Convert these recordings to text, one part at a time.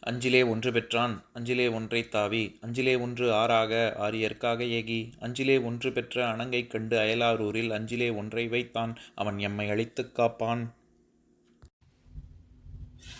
அஞ்சிலே ஒன்று பெற்றான் அஞ்சிலே ஒன்றை தாவி அஞ்சிலே ஒன்று ஆறாக ஆரியற்காக ஏகி அஞ்சிலே ஒன்று பெற்ற அணங்கை கண்டு அயலாரூரில் அஞ்சிலே ஒன்றை வைத்தான் அவன் எம்மை அழித்துக் காப்பான்.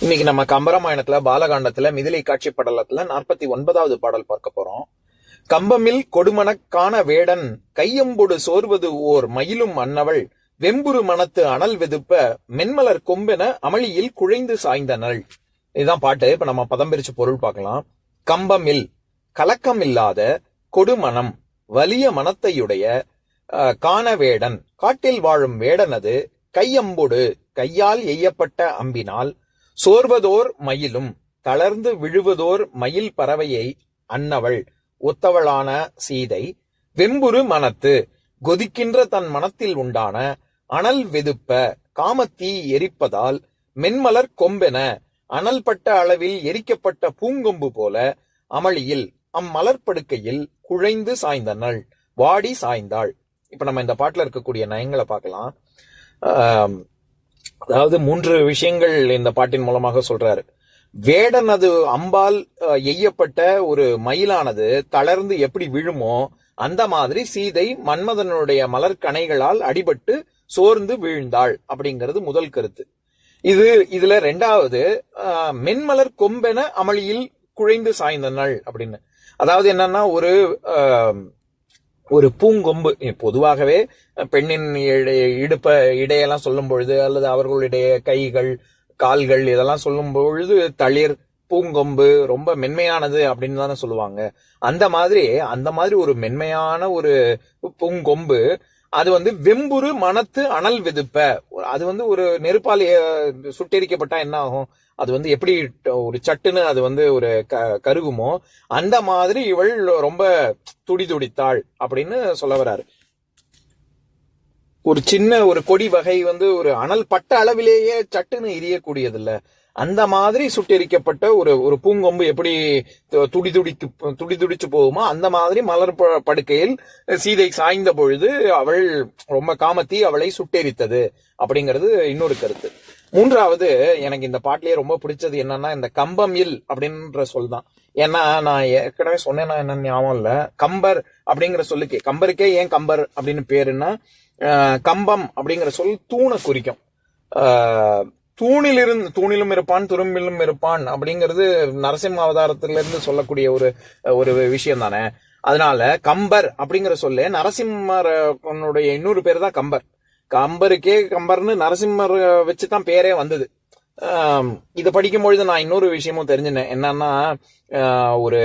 இன்னைக்கு நம்ம கம்பராமாயணத்துல பாலகாண்டத்துல மிதிலை காட்சி படலத்துல நாற்பத்தி ஒன்பதாவது பாடல் பார்க்க போறோம். கம்பமில் கொடுமனக்கான வேடன் கையம்பொடு சோர்வது ஓர் மயிலும் அன்னவள் வெம்புரு மனத்து அனல் வெதுப்ப மென்மலர் கொம்பென அமளியில் குழைந்து சாய்ந்தனள். இதுதான் பாட்டு. இப்ப நம்ம பதம் பிரிச்சு பொருள் பார்க்கலாம். கம்பமில் கலக்கம் இல்லாத கொடுமனம் வலிய மனத்தையுடைய அஹ், காண வேடன் காட்டில் வாழும் வேடனது கையம்பொடு கையால் எய்யப்பட்ட அம்பினால். சோர்வதோர் மயிலும் தளர்ந்து விழுவதோர் மயில் பறவையை அன்னவள் ஒத்தவளான சீதை. வெம்புரு மனத்து கொதிக்கின்ற தன் மனத்தில் உண்டான அனல் வெதுப்ப காமத்தீ எரிப்பதால் மென்மலர் கொம்பென அனல்பட்ட அளவில் எரிக்கப்பட்ட பூங்கொம்பு போல அமளியில் அம்மலர்படுக்கையில் குழைந்து சாய்ந்தனள் வாடி சாய்ந்தாள். இப்ப நம்ம இந்த பாட்டுல இருக்கக்கூடிய நயங்களை பார்க்கலாம். அதாவது மூன்று விஷயங்கள் இந்த பாட்டின் மூலமாக சொல்றாரு. வேடனது அம்பால் எய்யப்பட்ட ஒரு மயிலானது தளர்ந்து எப்படி விழுமோ அந்த மாதிரி சீதை மன்மதனுடைய மலர்கனைகளால் அடிபட்டு சோர்ந்து வீழ்ந்தாள் அப்படிங்கிறது முதல் கருத்து. இது இதுல ரெண்டாவது மென்மலர் கொம்பென அமளியில் குழைந்து சாய்ந்த நாள் அப்படின்னு. அதாவது என்னன்னா ஒரு ஒரு பூங்கொம்பு. பொதுவாகவே பெண்ணின் இடை- இடுப்ப இடையெல்லாம் சொல்லும் பொழுது அல்லது அவர்களுடைய கைகள் கால்கள் இதெல்லாம் சொல்லும் பொழுது தளிர் பூங்கொம்பு ரொம்ப மென்மையானது அப்படின்னு தானே சொல்லுவாங்க. அந்த மாதிரி அந்த மாதிரி ஒரு மென்மையான ஒரு பூங்கொம்பு அது வந்து வெம்புரு மனத்து அனல் வெதுப்ப. அது வந்து ஒரு நெருப்பால் சுட்டெரிக்கப்பட்டா என்ன ஆகும்? அது வந்து எப்படி ஒரு சட்டுன்னு அது வந்து ஒரு க- கருகுமோ அந்த மாதிரி இவள் ரொம்ப துடி துடித்தாள் அப்படின்னு சொல்ல வராரு. ஒரு சின்ன ஒரு கொடி வகை வந்து ஒரு அனல் பட்ட அளவிலேயே சட்டுன்னு எரியக்கூடியதில்ல. அந்த மாதிரி சுட்டெரிக்கப்பட்ட ஒரு ஒரு பூங்கொம்பு எப்படி து- துடி துடிக்கு துடி துடிச்சு போகுமோ அந்த மாதிரி மலர் ப- படுக்கையில் சீதை சாய்ந்த பொழுது அவள் ரொம்ப காமத்தி அவளை சுட்டெரித்தது அப்படிங்கிறது இன்னொரு கருத்து. மூன்றாவது எனக்கு இந்த பாட்டிலேயே ரொம்ப பிடிச்சது என்னன்னா இந்த கம்பம் இல் அப்படின்ற சொல் தான். ஏன்னா நான் ஏற்கனவே சொன்னேன்னா என்னன்னு ஞாபகம் இல்ல? கம்பர் அப்படிங்கிற சொல்லுக்கு கம்பருக்கே ஏன் கம்பர் அப்படின்னு பேருன்னா கம்பம் அப்படிங்கிற சொல் தூணை குறிக்கும். தூணிலிருந்து தூணிலும் இருப்பான் துரும்பிலும் இருப்பான் அப்படிங்கிறது நரசிம்ம அவதாரத்திலிருந்து சொல்லக்கூடிய ஒரு ஒரு விஷயம் தானே. அதனால கம்பர் அப்படிங்கிற சொல்லு நரசிம்மரனுடைய இன்னொரு பேர் தான் கம்பர். கம்பருக்கே கம்பர்னு நரசிம்மர் வச்சு தான் பேரே வந்தது. இதை படிக்கும் பொழுது நான் இன்னொரு விஷயமும் தெரிஞ்சினேன். என்னன்னா ஒரு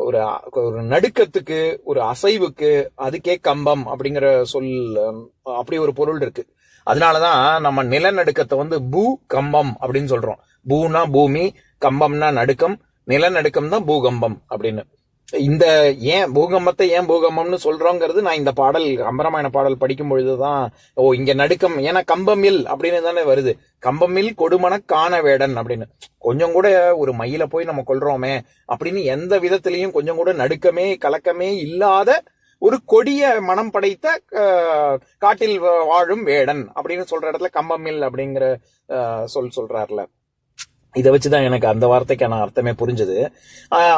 ஒரு ஒரு நடுக்கத்துக்கு ஒரு அசைவுக்கு அதுக்கே கம்பம் அப்படிங்கிற சொல் அப்படி ஒரு பொருள் இருக்கு. அதனால தான் நம்ம நிலநடுக்கத்தை வந்து பூ கம்பம் அப்படின்னு சொல்றோம். பூனா பூமி கம்பம்னா நடுக்கம் நிலநடுக்கம் தான் பூகம்பம் அப்படின்னு. இந்த ஏன் பூகம்பத்தை ஏன் பூகம்பம்னு சொல்றோங்கிறது நான் இந்த பாடல் அம்பரமாயண பாடல் படிக்கும் பொழுதுதான் ஓ இங்க நடுக்கம் ஏன்னா கம்பமில் அப்படின்னு தானே வருது. கம்பமில் கொடுமன காண வேடன் அப்படின்னு. கொஞ்சம் கூட ஒரு மயில போய் நம்ம கொள்றோமே அப்படின்னு எந்த விதத்திலையும் கொஞ்சம் கூட நடுக்கமே கலக்கமே இல்லாத ஒரு கொடிய மனம் படைத்த காட்டில் வாழும் வேடன் அப்படின்னு சொல்ற இடத்துல கம்பமில் அப்படிங்கிற சொல் சொல்றாருல. இதை வச்சுதான் எனக்கு அந்த வார்த்தைக்கான அர்த்தமே புரிஞ்சது.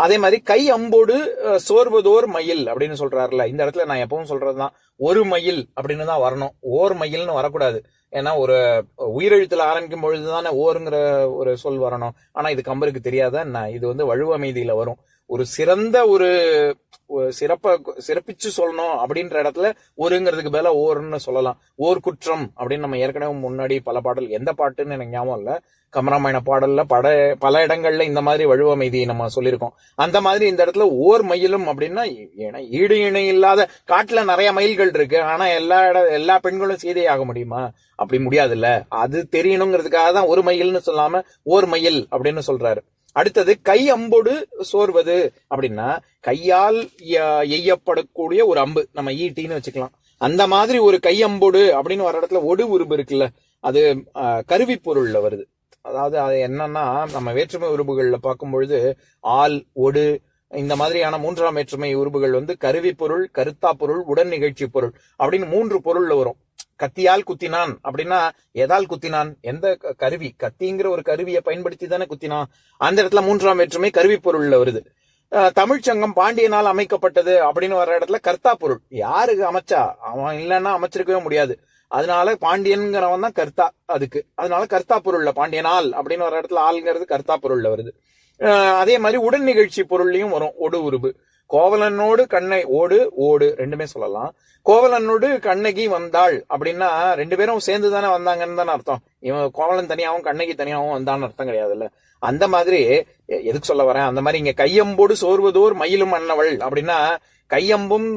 அதே மாதிரி கை அம்போடு சோர்வதோர் மயில் அப்படின்னு சொல்றாருல. இந்த இடத்துல நான் எப்பவும் சொல்றதுதான். ஒரு மயில் அப்படின்னு தான் வரணும். ஓர் மயில்னு வரக்கூடாது. ஏன்னா ஒரு உயிரெழுத்துல ஆரம்பிக்கும் பொழுதுதானே ஓருங்கிற ஒரு சொல் வரணும். ஆனா இது கம்பருக்கு தெரியாத நான் இது வந்து வலுவமைதியில வரும். ஒரு சிறந்த ஒரு சிறப்ப சிறப்பிச்சு சொல்லணும் அப்படின்ற இடத்துல ஒருங்கிறதுக்கு மேல ஓர்னு சொல்லலாம். ஓர் குற்றம் அப்படின்னு நம்ம ஏற்கனவே முன்னாடி பல பாடல் எந்த பாட்டுன்னு எனக்கு ஞாபகம் இல்ல. கமராமாயண பாடல்ல பட பல இடங்கள்ல இந்த மாதிரி வழுவமைதி நம்ம சொல்லியிருக்கோம். அந்த மாதிரி இந்த இடத்துல ஓர் மயிலும் அப்படின்னா ஏன்னா ஈடு இணை இல்லாத காட்டுல நிறைய மயில்கள் இருக்கு. ஆனா எல்லா இட எல்லா பெண்களும் சீதையாக முடியுமா? அப்படி முடியாதுல்ல. அது தெரியணுங்கிறதுக்காக தான் ஒரு மயில்னு சொல்லாம ஓர் மயில் அப்படின்னு சொல்றாரு. அடுத்தது கை அம்போடு சோர்வது அப்படின்னா கையால் எய்யப்படக்கூடிய ஒரு அம்பு. நம்ம ஈட்டின்னு வச்சுக்கலாம். அந்த மாதிரி ஒரு கை அம்போடு அப்படின்னு வர இடத்துல ஒடு உருபு இருக்குல்ல அது கருவி பொருள்ல வருது. அதாவது அது என்னன்னா நம்ம வேற்றுமை உருபுகள்ல பார்க்கும் பொழுது ஆள் ஒடு இந்த மாதிரியான மூன்றாம் வேற்றுமை உருபுகள் வந்து கருவி பொருள் கருத்தா பொருள் உடன் நிகழ்ச்சி பொருள் அப்படின்னு மூன்று பொருள்ல வரும். கத்தியால் குத்தினான். அப்படின்னா எதால் குத்தினான்? எந்த க- கருவி? கத்திங்கிற ஒரு கருவியை பயன்படுத்தி தானே குத்தினான். அந்த இடத்துல மூன்றாம் வேற்றுமை கருவி பொருள்ல வருது. தமிழ்ச்சங்கம் பாண்டியனால் அமைக்கப்பட்டது அப்படின்னு வர இடத்துல கர்த்தா பொருள். யாருக்கு அமைச்சா? அவன் இல்லைன்னா அமைச்சிருக்கவே முடியாது. அதனால பாண்டியன்கிறவன் தான் கர்த்தா அதுக்கு. அதனால கர்த்தா பொருள்ல பாண்டியனால் அப்படின்னு வர இடத்துல ஆள்ங்கிறது கர்த்தா பொருள்ல வருது. அதே மாதிரி உடன் நிகழ்ச்சி பொருள்லையும் வரும். ஒடு உருபு. கோவலனோடு கண்ணை ஓடு ஓடு ரெண்டுமே சொல்லலாம். கோவலனோடு கண்ணகி வந்தாள் அப்படின்னா ரெண்டு பேரும் சேர்ந்து தானே வந்தாங்கன்னு தானே அர்த்தம். இவன் கோவலன் தனியாகவும் கண்ணகி தனியாகவும் வந்தான்னு அர்த்தம் கிடையாதுல்ல. அந்த மாதிரி எதுக்கு சொல்ல வரேன்? அந்த மாதிரி இங்க கையம்போடு சோர்வதோர் மயிலும் அன்னவள் அப்படின்னா கையம்பும்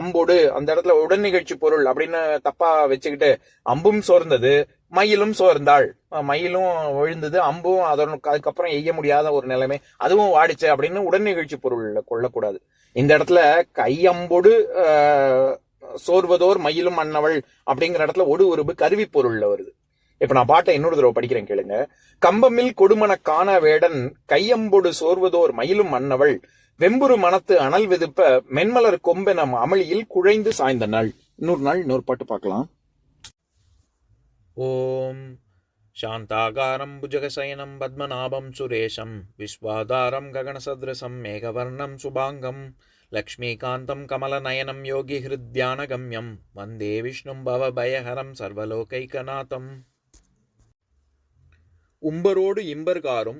அம்போடு அந்த இடத்துல உடன் நிகழ்ச்சி பொருள் அப்படின்னு தப்பா வச்சுக்கிட்டு அம்பும் சோர்ந்தது மயிலும் சோர்ந்தாள். மயிலும் விழுந்தது அம்பும் அதன் அதுக்கப்புறம் எய்ய முடியாத ஒரு நிலைமை. அதுவும் வாடிச்சு அப்படின்னு உடன் நிகழ்ச்சி பொருள் கொள்ளக்கூடாது. இந்த இடத்துல கையம்போடு சோர்வதோர் மயிலும் மன்னவள் அப்படிங்கிற இடத்துல ஒடு உருபு கருவி பொருள்ல வருது. இப்ப நான் பாட்டை இன்னொரு தடவை படிக்கிறேன் கேளுங்க. கம்பமில் கொடுமன காண வேடன் கையம்பொடு சோர்வதோர் மயிலும் மன்னவள். வெம்புரு மனத்து அனல் விதுப்ப மென்மலர் கொம்பெனம் அமளியில் குழைந்து சாய்ந்த நாள். இன்னொரு நாள் இன்னொரு பாட்டு பார்க்கலாம். ॐ शान्ताकारं भुजगशयनं पद्मनाभं सुरेशं विश्वाधारं गगनसदृशं मेघवर्णं शुभाङ्गं लक्ष्मीकान्तं कमलनयनं योगिहृद्यानगम्यं वन्दे विष्णुं भवभयहरं सर्वलोकैकनाथम् உம்பரோடு இம்பர்காரும்